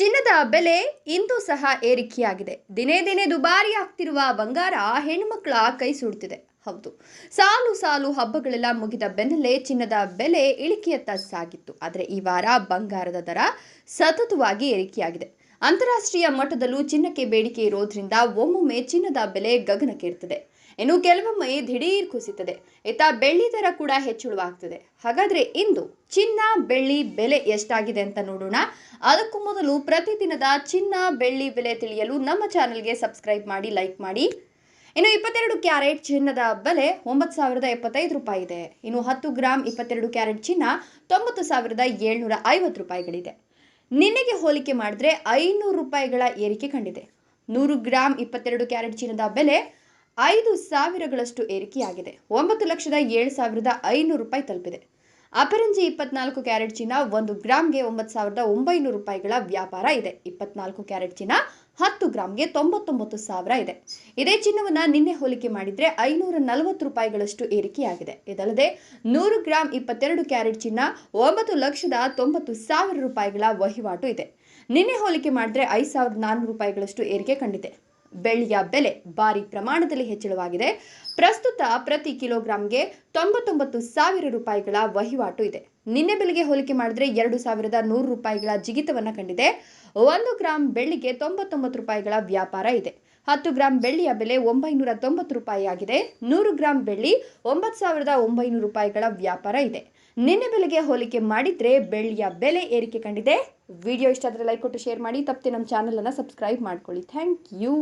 ಚಿನ್ನದ ಬೆಲೆ ಇಂದು ಸಹ ಏರಿಕೆಯಾಗಿದೆ. ದಿನೇ ದಿನೇ ದುಬಾರಿ ಆಗ್ತಿರುವ ಬಂಗಾರ ಹೆಣ್ಮಕ್ಳ ಕೈ ಸುಡ್ತಿದೆ. ಹೌದು, ಸಾಲು ಸಾಲು ಹಬ್ಬಗಳೆಲ್ಲ ಮುಗಿದ ಬೆನ್ನಲ್ಲೇ ಚಿನ್ನದ ಬೆಲೆ ಇಳಿಕೆಯತ್ತ ಸಾಗಿತ್ತು. ಆದರೆ ಈ ವಾರ ಬಂಗಾರದ ದರ ಸತತವಾಗಿ ಏರಿಕೆಯಾಗಿದೆ. ಅಂತಾರಾಷ್ಟ್ರೀಯ ಮಟ್ಟದಲ್ಲೂ ಚಿನ್ನಕ್ಕೆ ಬೇಡಿಕೆ ಇರೋದ್ರಿಂದ ಒಮ್ಮೊಮ್ಮೆ ಚಿನ್ನದ ಬೆಲೆ ಗಗನಕ್ಕೇರ್ತದೆ. ಇನ್ನು ಕೆಲವೊಮ್ಮೆ ದಿಢೀರ್ ಕುಸಿತದೆ. ಇತ್ತ ಬೆಳ್ಳಿ ದರ ಕೂಡ ಹೆಚ್ಚಳವಾಗ್ತದೆ. ಹಾಗಾದ್ರೆ ಇಂದು ಚಿನ್ನ, ಬೆಳ್ಳಿ ಬೆಲೆ ಎಷ್ಟಾಗಿದೆ ಅಂತ ನೋಡೋಣ. ಅದಕ್ಕೂ ಮೊದಲು ಪ್ರತಿದಿನದ ಚಿನ್ನ, ಬೆಳ್ಳಿ ಬೆಲೆ ತಿಳಿಯಲು ನಮ್ಮ ಚಾನೆಲ್ಗೆ ಸಬ್ಸ್ಕ್ರೈಬ್ ಮಾಡಿ, ಲೈಕ್ ಮಾಡಿ. ಇನ್ನು ಇಪ್ಪತ್ತೆರಡು ಕ್ಯಾರೆಟ್ ಚಿನ್ನದ ಬೆಲೆ ಒಂಬತ್ತು ಸಾವಿರದ ಎಪ್ಪತ್ತೈದು ರೂಪಾಯಿ ಇದೆ. ಇನ್ನು ಹತ್ತು ಗ್ರಾಮ್ ಇಪ್ಪತ್ತೆರಡು ಕ್ಯಾರೆಟ್ ಚಿನ್ನ ತೊಂಬತ್ತು ಸಾವಿರದ ಏಳ್ನೂರ ಐವತ್ತು ರೂಪಾಯಿಗಳಿದೆ. ನಿನ್ನೆಗೆ ಹೋಲಿಕೆ ಮಾಡಿದ್ರೆ ಐನೂರು ರೂಪಾಯಿಗಳ ಏರಿಕೆ ಕಂಡಿದೆ. ನೂರು ಗ್ರಾಮ್ ಇಪ್ಪತ್ತೆರಡು ಕ್ಯಾರೆಟ್ ಚಿನ್ನದ ಬೆಲೆ ಐದು ಸಾವಿರಗಳಷ್ಟು ಏರಿಕೆಯಾಗಿದೆ. ಒಂಬತ್ತು ಲಕ್ಷದ ಏಳು ಸಾವಿರದ ಐನೂರು ರೂಪಾಯಿ ತಲುಪಿದೆ. ಅಪರಂಜಿ ಇಪ್ಪತ್ನಾಲ್ಕು ಕ್ಯಾರೆಟ್ ಚಿನ್ನ ಒಂದು ಗ್ರಾಮ್ಗೆ ಒಂಬತ್ತು ಸಾವಿರದ ಒಂಬೈನೂರು ರೂಪಾಯಿಗಳ ವ್ಯಾಪಾರ ಇದೆ. ಇಪ್ಪತ್ನಾಲ್ಕು ಕ್ಯಾರೆಟ್ ಚಿನ್ನ ಹತ್ತು ಗ್ರಾಮ್ಗೆ ತೊಂಬತ್ತೊಂಬತ್ತು ಸಾವಿರ ಇದೆ. ಇದೇ ಚಿನ್ನವನ್ನು ನಿನ್ನೆ ಹೋಲಿಕೆ ಮಾಡಿದ್ರೆ ಐನೂರ ನಲವತ್ತು ರೂಪಾಯಿಗಳಷ್ಟು ಏರಿಕೆಯಾಗಿದೆ. ಇದಲ್ಲದೆ ನೂರು ಗ್ರಾಮ್ ಇಪ್ಪತ್ತೆರಡು ಕ್ಯಾರೆಟ್ ಚಿನ್ನ ಒಂಬತ್ತು ಲಕ್ಷದ ತೊಂಬತ್ತು ಸಾವಿರ ರೂಪಾಯಿಗಳ ವಹಿವಾಟು ಇದೆ. ನಿನ್ನೆ ಹೋಲಿಕೆ ಮಾಡಿದ್ರೆ ಐದು ಸಾವಿರದ ನಾನ್ನೂರು ರೂಪಾಯಿಗಳಷ್ಟು ಏರಿಕೆ ಕಂಡಿದೆ. ಬೆಳ್ಳಿಯ ಬೆಲೆ ಭಾರಿ ಪ್ರಮಾಣದಲ್ಲಿ ಹೆಚ್ಚಳವಾಗಿದೆ. ಪ್ರಸ್ತುತ ಪ್ರತಿ ಕಿಲೋಗ್ರಾಂಗೆ ತೊಂಬತ್ತೊಂಬತ್ತು ಸಾವಿರ ರೂಪಾಯಿಗಳ ವಹಿವಾಟು ಇದೆ. ನಿನ್ನೆ ಬೆಲೆಗೆ ಹೋಲಿಕೆ ಮಾಡಿದ್ರೆ ಎರಡು ಸಾವಿರದ ನೂರು ರೂಪಾಯಿಗಳ ಜಿಗಿತವನ್ನು ಕಂಡಿದೆ. ಒಂದು ಗ್ರಾಂ ಬೆಳ್ಳಿಗೆ ತೊಂಬತ್ತೊಂಬತ್ತು ರೂಪಾಯಿಗಳ ವ್ಯಾಪಾರ ಇದೆ. ಹತ್ತು ಗ್ರಾಂ ಬೆಳ್ಳಿಯ ಬೆಲೆ ಒಂಬೈನೂರ ತೊಂಬತ್ತು ರೂಪಾಯಿ ಆಗಿದೆ ನೂರು ಗ್ರಾಂ ಬೆಳ್ಳಿ ಒಂಬತ್ತು ಸಾವಿರದ ಒಂಬೈನೂರು ರೂಪಾಯಿಗಳ ವ್ಯಾಪಾರ ಇದೆ. ನಿನ್ನೆ ಬೆಲೆಗೆ ಹೋಲಿಕೆ ಮಾಡಿದ್ರೆ ಬೆಳ್ಳಿಯ ಬೆಲೆ ಏರಿಕೆ ಕಂಡಿದೆ. ವಿಡಿಯೋ ಇಷ್ಟ ಆದರೆ ಲೈಕ್ ಕೊಟ್ಟು ಶೇರ್ ಮಾಡಿ. ತಪ್ಪದೆ ನಮ್ಮ ಚಾನಲನ್ನು ಸಬ್ಸ್ಕ್ರೈಬ್ ಮಾಡ್ಕೊಳ್ಳಿ. Thank you